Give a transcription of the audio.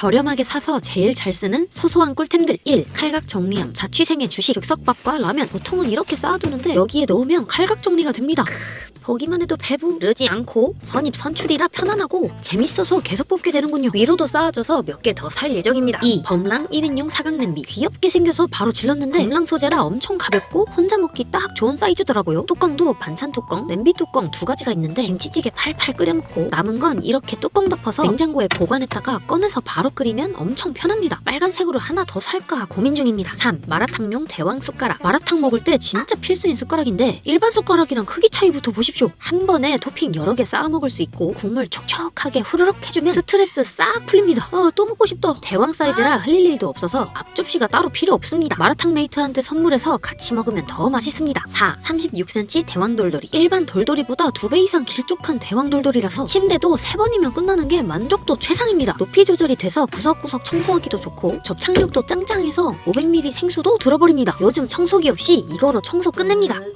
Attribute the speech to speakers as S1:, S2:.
S1: 저렴하게 사서 제일 잘 쓰는 소소한 꿀템들 1. 칼각 정리함 자취생의 주식 즉석밥과 라면 보통은 이렇게 쌓아두는데 여기에 넣으면 칼각 정리가 됩니다 크, 보기만 해도 배부르지 않고 선입 선출이라 편안하고 재밌어서 계속 뽑게 되는군요 위로도 쌓아줘서 몇 개 더 살 예정입니다 2. 범랑 1인용 사각 냄비 귀엽게 생겨서 바로 질렀는데 범랑 소재라 엄청 가볍고 혼자 먹기 딱 좋은 사이즈더라고요 뚜껑도 반찬 뚜껑, 냄비 뚜껑 두 가지가 있는데 김치찌개 팔팔 끓여 먹고 남은 건 이렇게 뚜껑 덮어서 냉장고에 보관했다가 꺼내서 바로 끓이면 엄청 편합니다. 빨간색으로 하나 더 살까 고민 중입니다. 3. 마라탕용 대왕 숟가락. 마라탕 먹을 때 진짜 필수인 숟가락인데 일반 숟가락이랑 크기 차이부터 보십시오. 한 번에 토핑 여러 개 쌓아 먹을 수 있고 국물 촉촉하게 후루룩 해주면 스트레스 싹 풀립니다. 아, 또 먹고 싶다. 대왕 사이즈라 흘릴 일도 없어서 앞접시가 따로 필요 없습니다. 마라탕 메이트한테 선물해서 같이 먹으면 더 맛있습니다. 4. 36cm 대왕 돌돌이. 일반 돌돌이보다 두 배 이상 길쭉한 대왕 돌돌이라서 침대도 세 번이면 끝나는 게 만족도 최상입니다. 높이 조절이 돼서 구석구석 청소하기도 좋고 접착력도 짱짱해서 500ml 생수도 들어버립니다. 요즘 청소기 없이 이거로 청소 끝냅니다.